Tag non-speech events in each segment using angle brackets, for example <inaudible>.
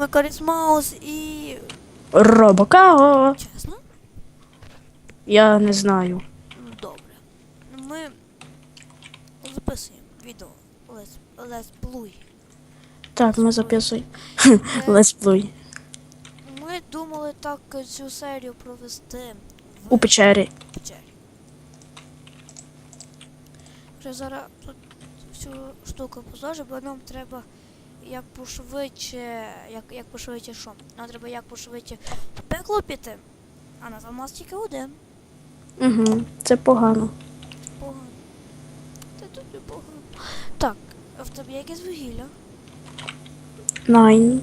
вами Карісмаус і. Робокао. Чесно? Я не знаю. Ну, Добре. Ми записуємо відео Let's, Let's Play. Так, ми записуємо. <laughs> Let's play. Ми думали так цю серію провести в У печері. печері. Вже зараз тут всю штуку позложу, бо нам треба як пошвидше, як, як пошвидше що? Нам треба як пошвидше пекло піти, а нас у нас тільки один. Угу. Це погано. Погано. Та тут не погано. Так, а в тебе якесь вугілля? Найн.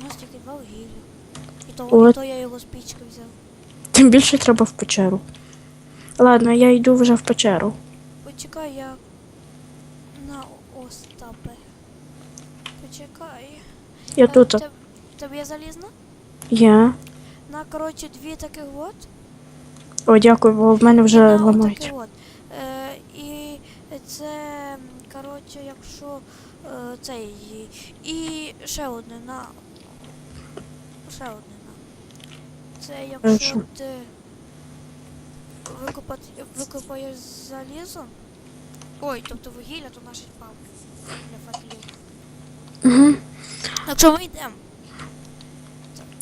У нас тільки два вугілля. І то, От. і то я його з пічки взяв. Тим більше треба в печеру. Ладно, я йду вже в печеру. Почекай, я на Остапе. Почекай. Я Е, тут тебе є залізна? є. На, коротше, дві таких от. О, дякую, бо в мене вже ламають. Е, і це, коротше, якщо е, цей. І ще одне на. Ще одне на. Це якщо ти викопати, викопаєш залізо. Ой, тобто вугілля, то наш пав для факелів. Угу. Якщо ми йдемо.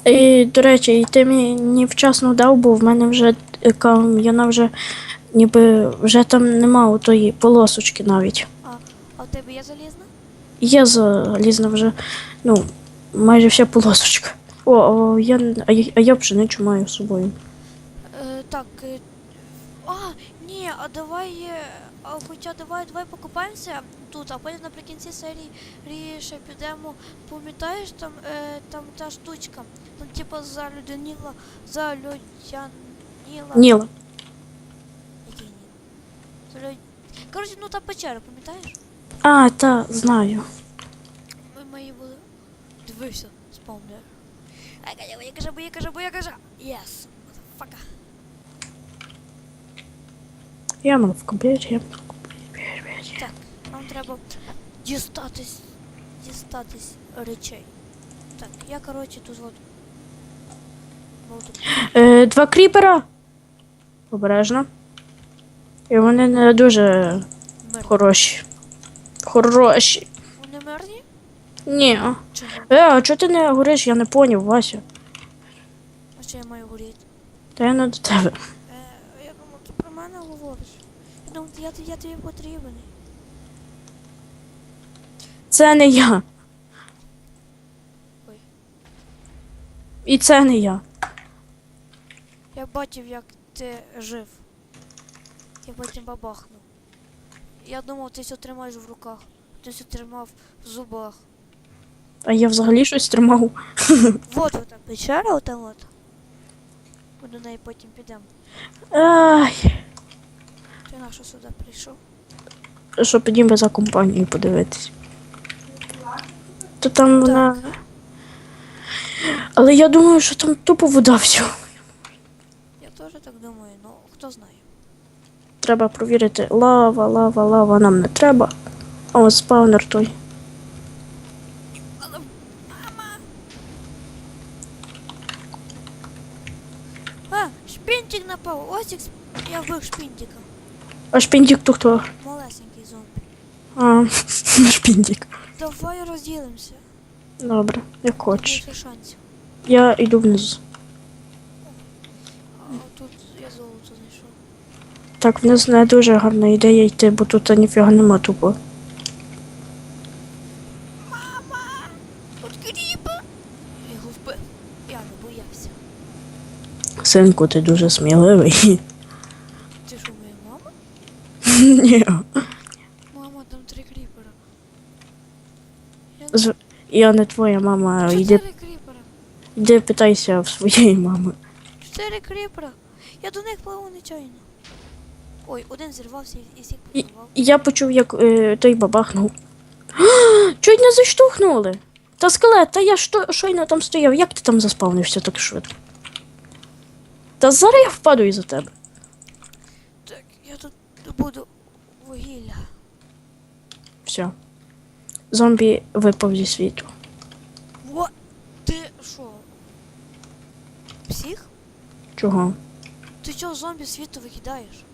І, до речі, і ти мені вчасно дав, бо в мене вже е, кам'яна вже ніби вже там нема тої полосочки навіть. А в тебе є залізна? Є залізна вже, ну, майже вся полосочка. О, о я, а, я- а я пшеничу маю з собою. Е, так. Е, а, ні, а давай. Е, А хоча давай, давай покупаємося тут, а потім наприкінці серії рі- ще підемо. Пам'ятаєш там, е, там та штучка. Там типу залюдяніла, залюдяніла. Ніла. Який ніл? Залю... Коротше, ну та печера, пам'ятаєш? А, та, знаю. Ми, ми її були. Дивився, спомню. Ай, кажа, боя, кажа, боя, кажа, боя, кажа. Єс, мазафака. Я мав в комп'ютері, я мав в. Так, нам треба дістатись, дістатись речей. Так, я, коротше, тут от. буду. Е, два кріпера. Обережно. І вони не дуже Мир. хороші. Хороші. Вони мирні? Ні. Чого? Е, а чого ти не говориш? Я не поняв, Вася. А що я маю горіти? Та я не до тебе. Е, я думав, ти про мене говориш. Я думав, я, я тобі потрібен. Це не я. Ой. І це не я. Я бачив, як ти жив. Я потім бабахнув. Я думав, ти все тримаєш в руках. Ти все тримав в зубах. А я взагалі щось тримав. <laughs> Вот ота печера, ота от. Ми до неї потім підемо. Ай. На що сюди прийшов? Щоб тоді би за компанію подивитись. То там вона. Але я думаю, що там тупо вода все. Я теж так думаю, ну хто знає. Треба провірити. Лава, лава, лава нам не треба. А ось спаунер той. Але мама! А, шпінтик напав. Ось як я вбив шпінтика. А шпіндік то хто? Малесенький зомбі. А, <laughs> шпіндік. Давай розділимося. Добре, як хочеш. Більше шансів. Я йду вниз. А тут я золото знайшов. Так, вниз не дуже гарна ідея йти, бо тут ніфіга нема тупо. Мама! Тут кріпа! Його вбив. Я не боявся. Синку, ти дуже сміливий. <laughs> Ти що, моя мама? Ні. Мама, там три кріпера. Я З- Я не твоя мама. Йди, Чотири кріпера. йди питайся в своєї мами. Чотири кріпера. Я до них пливу нечайно. Ой, один зірвався і- і всіх І- порвав. Я почув, як е, той бабахнув. <gasps> Чуть не заштовхнули. Та скелет, та я що, щойно там стояв. Як ти там заспавнився так швидко? Та зараз я впаду із-за тебе. Так, я тут буду Вугілля. Все. Зомбі випав зі світу. Во ти що? Псих? Чого? Ти чого зомбі світу викидаєш?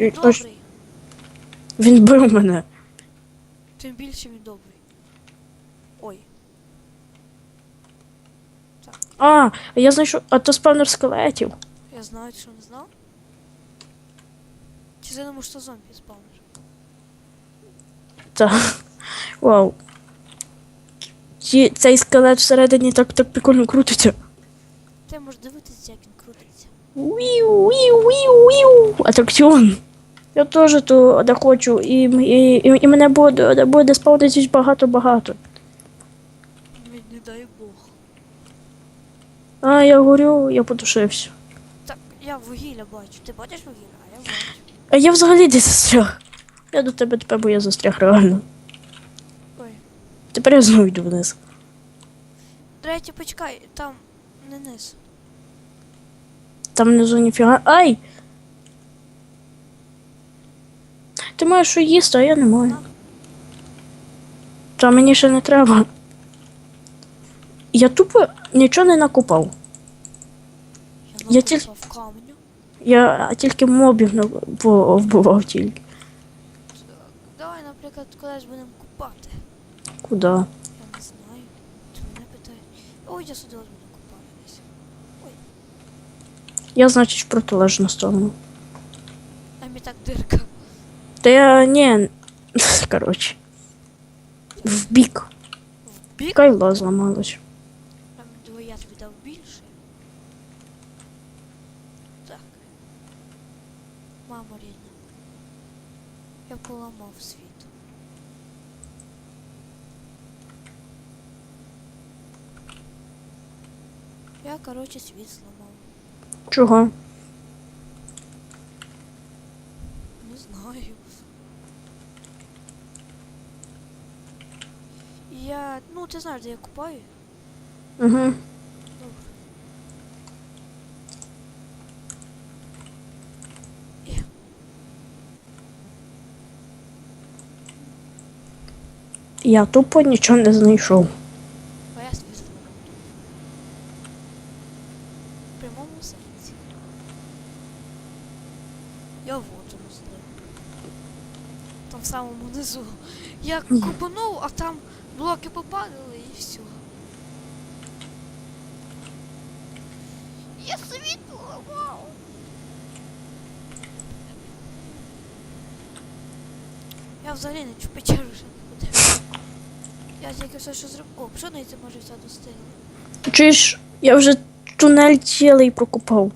Він І- ось- добрий. Він бив мене. Тим більше він добрий. Ой. А, я знайшов. А то спавнер скелетів. Я знаю, що не знав? Чи ти думаєш, що зомбі спавнер? Та. Вау. Цей скелет всередині так, так прикольно крутиться. Ти можеш дивитися, як він крутиться. Віу, віу, віу, віу. Атракціон. Я теж туди хочу, і, і, і, і мене буде, буде спавнитись багато-багато. Не дай Бог. А, я горю, я потушився. Так, я вугілля бачу. Ти бачиш вугілля, а я бачу. А я взагалі десь застряг. Я до тебе тепер, бо я застряг реально. Ой. Тепер я знову йду вниз. Третє, почекай, там не низ. Там внизу ніфіга. Ай! Ти маєш що їсти, а я не маю. Та мені ще не треба. Я тупо нічого не накопав. Я, Я тіль- накопав каменю. Я тільки мобів не вб- вбивав тільки. Так, давай, наприклад, кудись будемо купати. Куди? Я не знаю. Ти мене питаєш. Ой, я сюди от буду купатись. Я, значить, в протилежну сторону. А мені так дирка. Та я ні. <laughs> Коротше. В бік. В бік? Кайло зламалось. Поламав світ. Я, короче, світ зламав. Чого? Не знаю. Я. Ну, ти знаєш, де я купаю? Угу. Добре. Є. Я тупо нічого не знайшов. А я купанув, а там блоки попадали і все. Я світ поламав. Я взагалі не чу печеру вже не ходив. Я тільки все, що зробив. О, пшениця може вся достигла. Чуєш, я вже тунель цілий прокопав.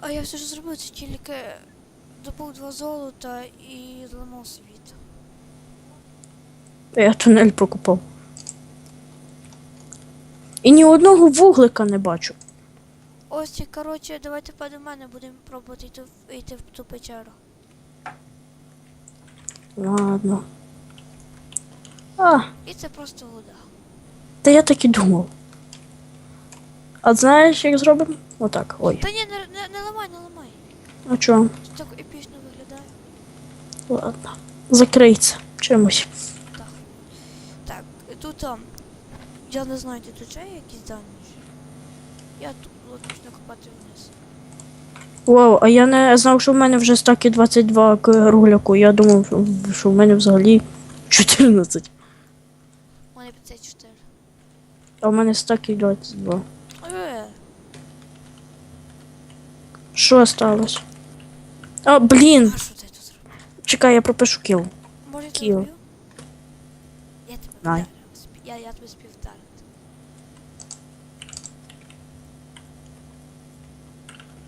А я все ж зробив, це тільки добув два золота і зламав світ. Я тунель прокопав. І ні одного вуглика не бачу. Ось, коротше, давайте до мене будемо пробувати йти, в- йти в ту печеру. Ладно. А, І це просто вода. та я так і думав. А знаєш, як зробимо? Отак. Ой. Та ні, не, не, не ламай, не ламай. А чого? Це так епічно виглядає. Ладно. Закрий це чимось. Так. Так, тут там. Я не знаю, де тут є якісь дані. Я тут от, почну копати вниз. Вау, а я не знав, що в мене вже стаки 22 к ругляку. Я думав, що в мене взагалі 14. У мене 54. А в мене стаки 22. Е, Що сталося? А, блін! а що ти тут зробив? Чекай, я пропишу кіл. Може Кіл. Я тебе. Я, я тебе спів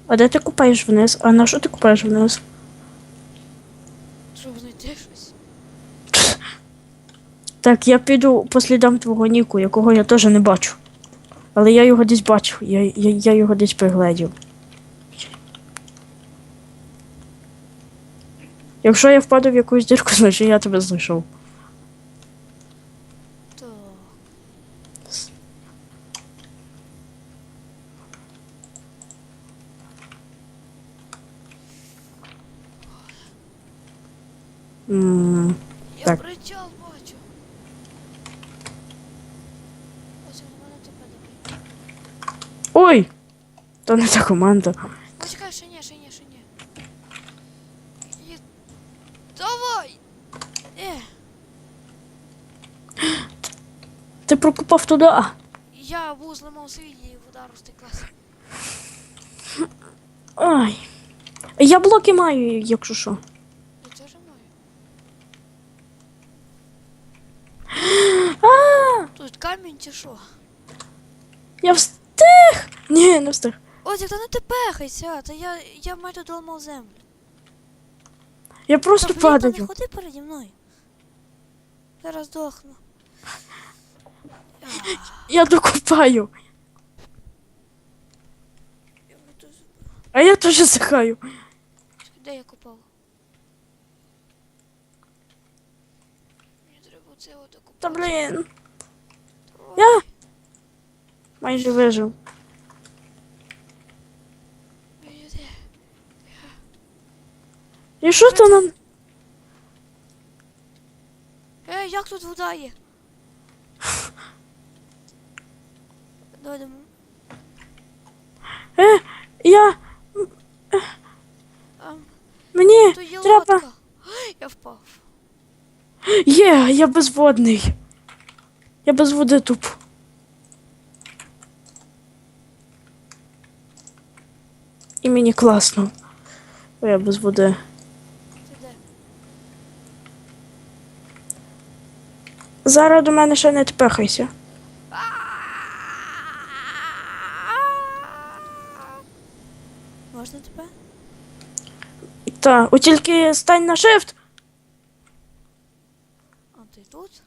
А де ти купаєш вниз? А на що ти купаєш вниз? Щоб знайти щось. Так, я піду по слідам твого Ніку, якого я теж не бачу. Але я його десь бачив, я, я, я його десь пригледів. Якщо я впаду в якусь дірку, значить я тебе знайшов. Так. м Я Так. причал бачу. Ось у мене тебе Ой! То не та команда. Почекай, ще ні, ще ні, ще ні. Є... Давай! Е, Ти прокопав туди. Я був зламав свій і удару стеклася. Ай. Я блоки маю, якщо що. Я теж маю. А, Тут камінь чи що? я встиг! Ні, не встиг. Ось, то не ти пехайся, та я, я майже доламав землю. Я Та, просто блін, та не ходи переді мною. Зараз дохну. Я тут- А я теж захаю. Де я купав? Мені треба це докупати. Та блін. Я майже вижив. І що то нам? Ей, як тут вода є? Давай дамо. Е, я. Мені треба. лодка. Я впав. Є, я безводний. Я без води туп. І мені класно. Бо я без води. Зараз до мене ще не тпехайся. Можна тебе? Та, от тільки стань на shift. А ти тут?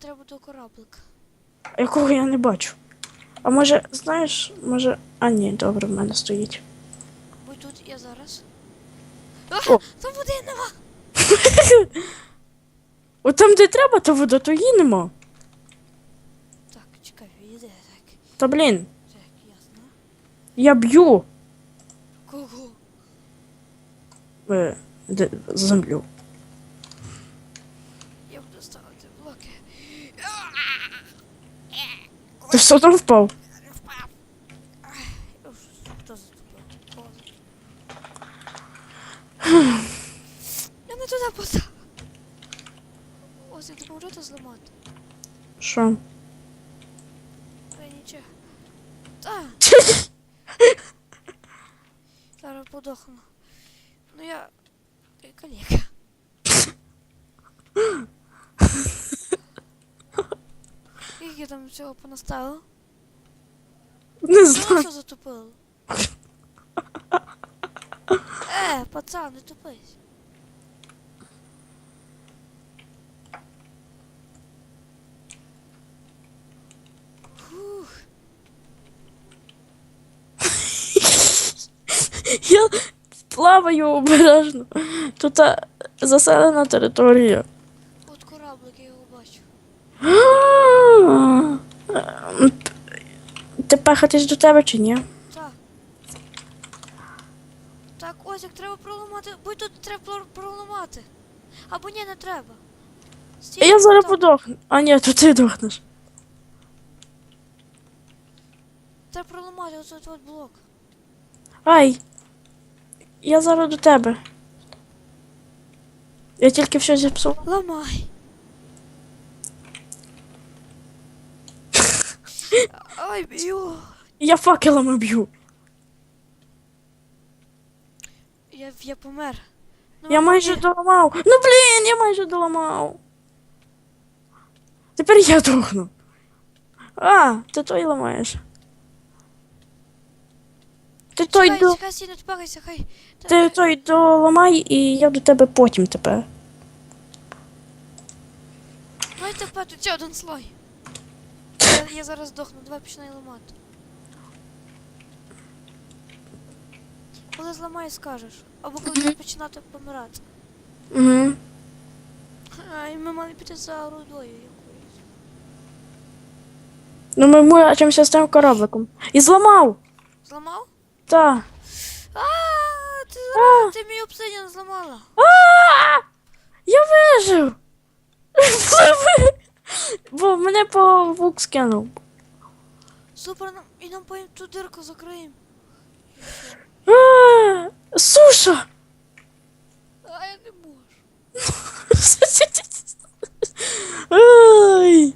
Треба до кораблика. якого я не бачу. А може, знаєш, може. А ні, добре, в мене стоїть. Будь тут я зараз. А, О. там води нема! <laughs> От там, де треба, то вода, то її нема. Так, чекай, віде, так. Та блін, Так, ясно. я б'ю Кого? е, де, землю. Я буду ставити блоки. Ти все там впав? Не впав. Ай, уж, Хто затупив? О. Я не туди поставив. Ось я допоможу то зламати. Що? Та нічого. Та, <laughs> зараз подохну. Ну я... я каліка. <laughs> Скільки там всього понаставив? Не знаю. що затупило? Е, пацан, не тупись. Фух. Я плаваю обережно. Тут а, заселена територія. От кораблик, я його бачу. Ти пехатись до тебе чи ні? Так. Так, ось як треба проламати. Будь тут треба проламати. Або ні, не треба. Стій, Я зараз там. подохну. А ні, то ти дохнеш. Треба проламати оцей от блок. Ай. Я зараз до тебе. Я тільки все зіпсував. Ламай. Ай, б'ю. Я факелами б'ю. Я, я помер. Ну, Я майже ні. доламав. Ну блін, я майже доламав. Тепер я дохну. А, ти той ламаєш. Ти той Чекай, до. чекай, стій, не тпагайся, хай. Та- Ти той доламай, і я до тебе потім тепер. Давай тепер тут ще один слой. Я, зараз здохну, давай починай ламати. Коли зламаєш, скажеш. Або коли будеш починати помирати. Угу. А, і ми мали піти за рудою якоюсь. Ну ми мучимося з тим корабликом. І зламав! Зламав? Та. А, ти, А. ти мій обсидіан зламала. А! Я вижив! <laughs> Бо мене павук скинув. Супер, нам, і нам потім ту дирку закриємо. Суша! А я не можу. Ай.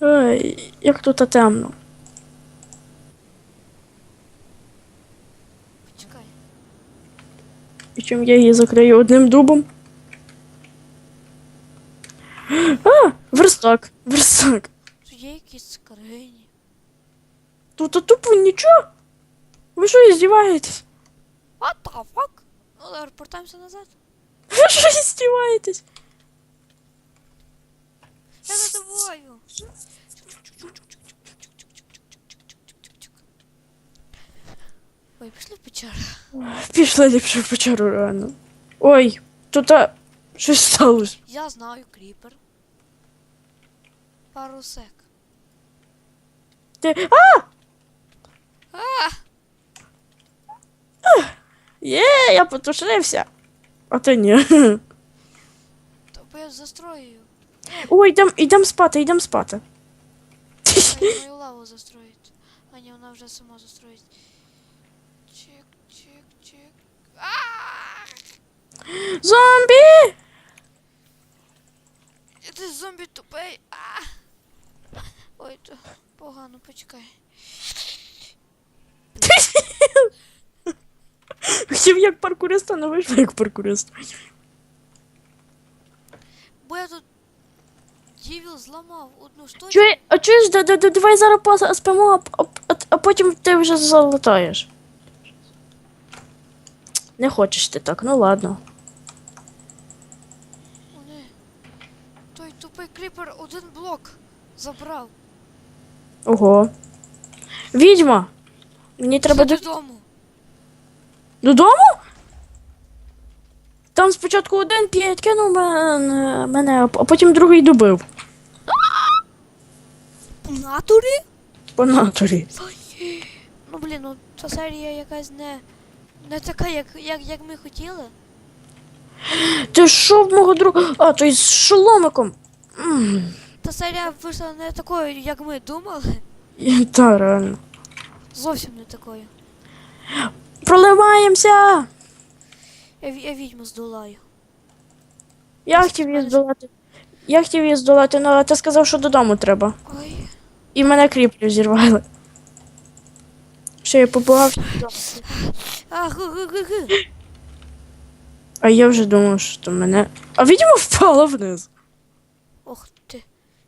Ай, як тут темно. Почекай. І чим я її закрию одним дубом? А, верстак, верстак. Тут є якісь скрині. Тут а тупо нічого. Ви що здіваєтесь? What the fuck? Ну, повертаємося назад. Ви що здіваєтесь? Я за тобою. Ой, пішли в печеру. Пішли ліпше в печеру реально. Ой, тут а, щось сталося. Я знаю кріпер. Пару сек. Ти. А! А! Є, я потушився. А ти ні. То бо я застрою. Ой, йдем, йдем спати, йдем спати. Хай мою лаву застроїть. А ні, вона вже сама застроїть. Чик, чик, чик. А! Зомбі! Ти зомбі тупий. А! Ой, то погано, почекай. Хотів як паркуриста, не вийшло як паркурист. Бо я тут дівіл зламав одну штуку. Чує, а чуєш, да, да, да, давай зараз поспимо, а, а, а потім ти вже залутаєш. Не хочеш ти так, ну ладно. Той тупий кріпер один блок забрав. Ого. Відьма! Мені треба до... Додому. додому? Там спочатку один п'ять кинув мене, мене, а потім другий добив. В натурі? По натурі. Ну блін, ну ця серія якась не. Не така, як, як, як ми хотіли. Ти що в мого друга? А, той з шоломиком. Та серія вийшла не такою, як ми думали. Та реально. Зовсім не такою. Проливаємося! Я, я відьму здолаю. Я хотів її здолати. Я хотів її здолати, але ти сказав, що додому треба. Ой. І мене кріплю зірвали. Що я побагався. А, гу гу гу гу А я вже думав, що то мене. А відьма впала вниз.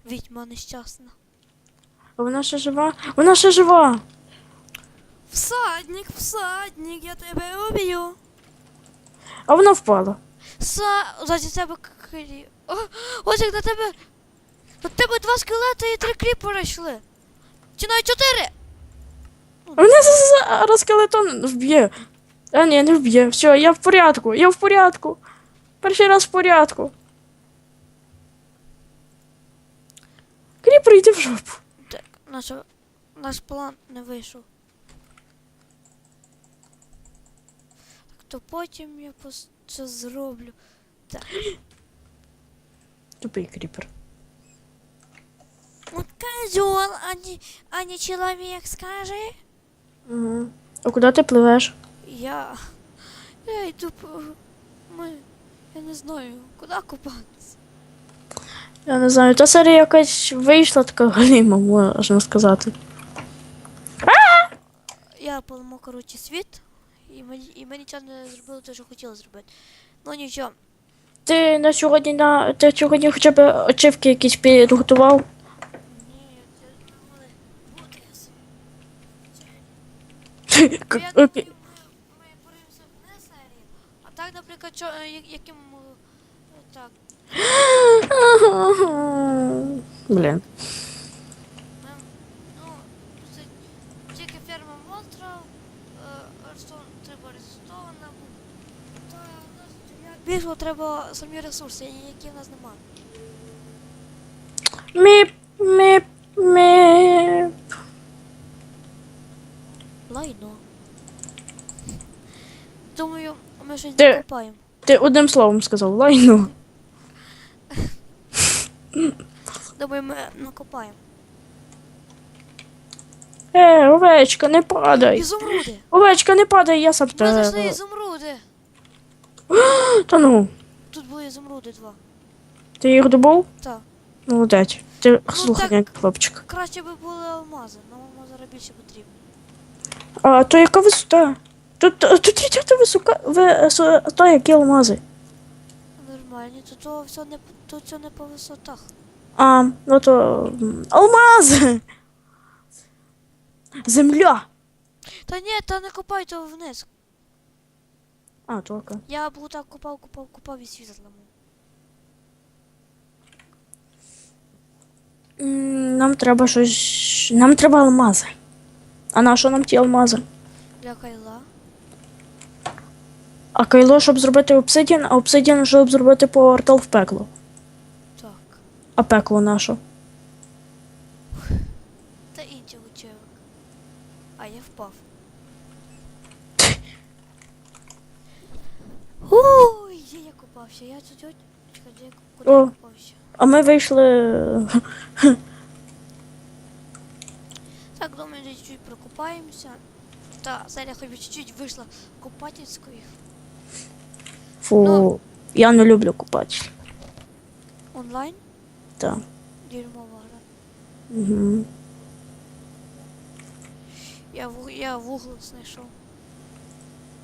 Відьма нещасна. Вона ще жива? Вона ще жива. Всадник, всадник, я тебе уб'ю. А вона впала. Са, заді тебе крі. О, ось як на тебе. На тебе два скелети і три кріпера йшли. Чи навіть чотири? Вона зараз скелетон вб'є. А ні, не вб'є. Все, я в порядку, я в порядку. Перший раз в порядку. Кріпер, йди в жопу. Так, наш, наш план не вийшов. Так то потім я це зроблю. Тупий кріпер. Вот козел, а не, а не чоловік, скажи. Угу. А куди ти пливеш? Я. Я йду по. Ми. Я не знаю, куди купатися. Я не знаю, та серія якась вийшла така галіма, можна сказати. Я поламав, коротше, світ, і ми, і ми нічого не зробили те, що хотіли зробити. Ну нічого. Ти на сьогодні на ти сьогодні хоча б очівки якісь підготував? Ні, я думаю, ми, боремося не серії. А так, наприклад, що, е, яким. е, Так, Блін. ну, тільки ферма монстрів, е, треба арестована. Більше треба самі ресурси, які в нас немає. Міп, міп, міп. Лайно. Думаю, ми щось накопаємо. Ти одним словом сказав лайно. Думаю, ми накопаємо. Е, овечка, не падай. Ізумруди! Овечка, не падай, я сам Ми тебе. знайшли ізумруди! <gasps> Та ну, Тут були ізумруди два. ти їх добув? Так. Молодець. Ти Ну, слухай, хлопчик. Краще би були алмази, нам алмази більше потрібно. А то яка висота? Тут, тут є висока, висота, які алмази. Нормальні, тут то все не тут все не по висотах. А, ну то м, алмази. Земля. Та ні, та не копай то вниз. А, только. Я був так копав, копав, копав і світ зламав. М, Нам треба щось. Нам треба алмази. А на що нам ті алмази? Для кайла. А кайло, щоб зробити обсидіан, а обсидіан, щоб зробити портал в пекло. А пекло на що? Та інший гучевик. А я впав. Ой, я копався? Я тут я ко- куди О. я? А ми вийшли. Так, думаю, десь чуть прокопаємося. Та, Селя хоч би чуть-чуть вийшла копательської. Фу. Ну. Я не люблю купати. Онлайн? Так. Дерьмова гра. Угу. Я, вуг... я вугол знайшов.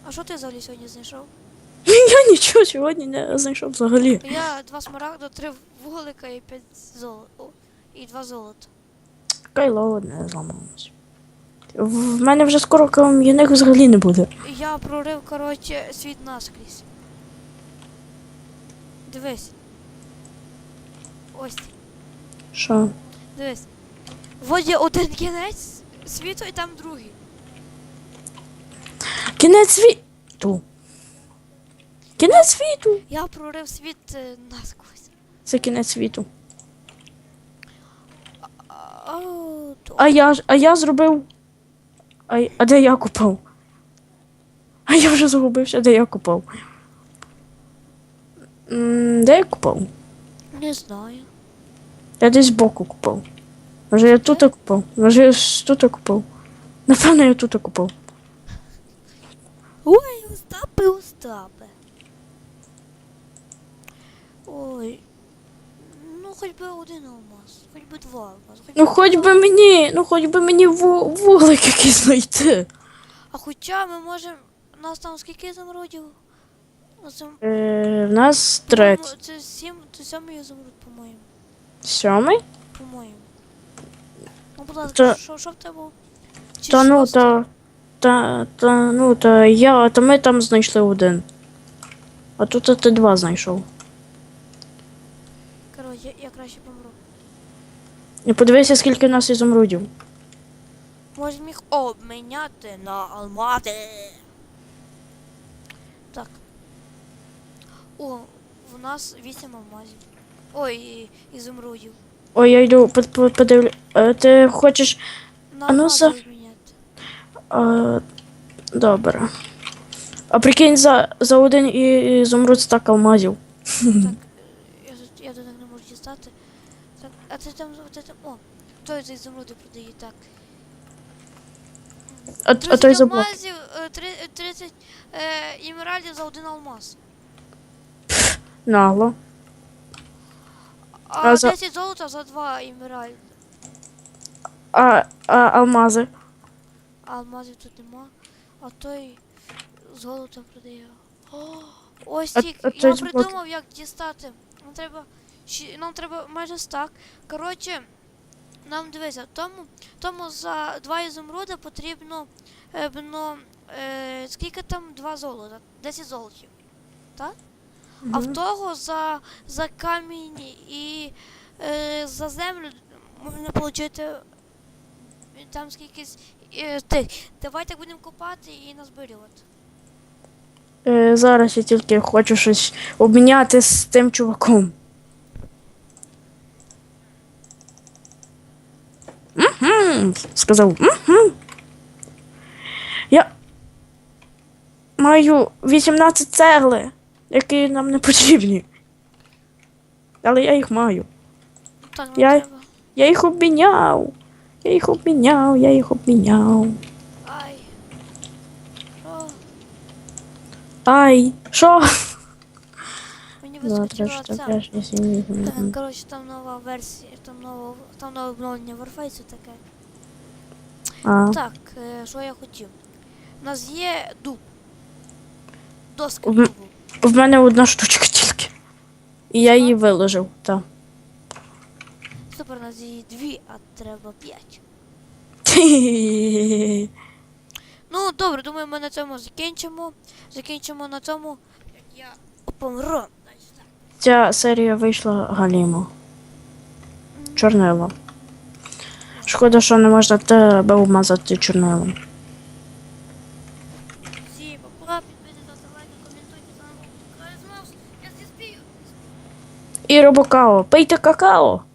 А що ти взагалі сьогодні знайшов? <laughs> Я нічого сьогодні не знайшов взагалі. Я два смарагда, три вуглика і п'ять золота. І два золота. Кайло одне зламалось. В мене вже скоро кам'яних взагалі не буде. Я прорив, коротше, світ наскрізь. Дивись. Ось, Що? дивись. Вот є один кінець світу і там другий. Кінець світу. Кінець світу. Я прорив світ е, насквозь. Це кінець світу. А, то- А я, ж- а я зробив. А, й- а де я купав? А я вже загубився, де я купав. М, Де я купав? Не знаю. Я десь збоку купав. Може я тут купав? Може я тут купав? Напевно, я тут купав. Ой, Остапи, Остапи. Ой. Ну, хоч би один алмаз, хоч би два алмаз. Ну би хоч би мені, ну хоч би мені ву- вуглик якийсь знайти. А хоча ми можемо. У нас там скільки замородів? У нас там, Е, в нас третій. Це сім, це сьомий замород, по-моєму. Сьомий? По-моєму. Ну, будь ласка, що, що в тебе? було? Чи Та ну шостий? та. Та, та, ну та я, та ми там знайшли один. А тут ти два знайшов. Коротше, я, я краще помру. І подивися, скільки в нас ізумрудів. Можемо їх обміняти на алмази. Так. О, в нас вісім алмазів. Ой, ізумрудів. Ой, я йду под- под- подивлю. Е, ти хочеш. А ну, алмази за- добре. А прикинь, за, за один і- ізумруд стак алмазів. Так, е, <laughs> я, тут- я них не можу дістати. Так, а це там, це там, о, той за ізумруди продає, так. А, а 30 той заблок. алмазів, е, три- е, 30 е, імеральдів за один алмаз. Нагло. А, А за- 10 золота за два імеральди. А, а алмази. А алмазів тут нема. А той золото продає. О, ось А- тік. а Я той з боку- придумав, як дістати. Нам треба. щі- Нам треба майже стак. Коротше, нам дивися, тому, тому за два ізумруда потрібно е, ну, е, скільки там два золота? 10 золотів. Так? А в того за, за камінь і е, за землю можна отримати е, там скількись е, тих. Давайте будемо копати і назбирювати. Е, зараз я тільки хочу щось обміняти з тим чуваком. Угу, сказав. Угу. Я маю 18 цегли, які нам не потрібні. Але я їх маю. Так, нам Я- треба. Я їх обміняв. Я їх обміняв, я їх обміняв. Ай. Що? Ай, що? Мені Два, три, вискочила чотири, ця. п'ять, шість, сім, вісім, Е, дев'ять. Коротше, там нова версія, там нове, там нове обновлення Warface таке. А, Так, е, що я хотів? У нас є дуб. Доска В-. в мене одна штучка тільки. І я її виложив, так. Супер, у нас є дві, а треба п'ять. <laughs> Ну, добре, думаю, ми на цьому закінчимо. Закінчимо на тому, як я помру. Ця серія вийшла галімо. Чорнило. Шкода, що не можна тебе обмазати чорнилом. Я всі спію. І робокао. Пийте какао. Всім.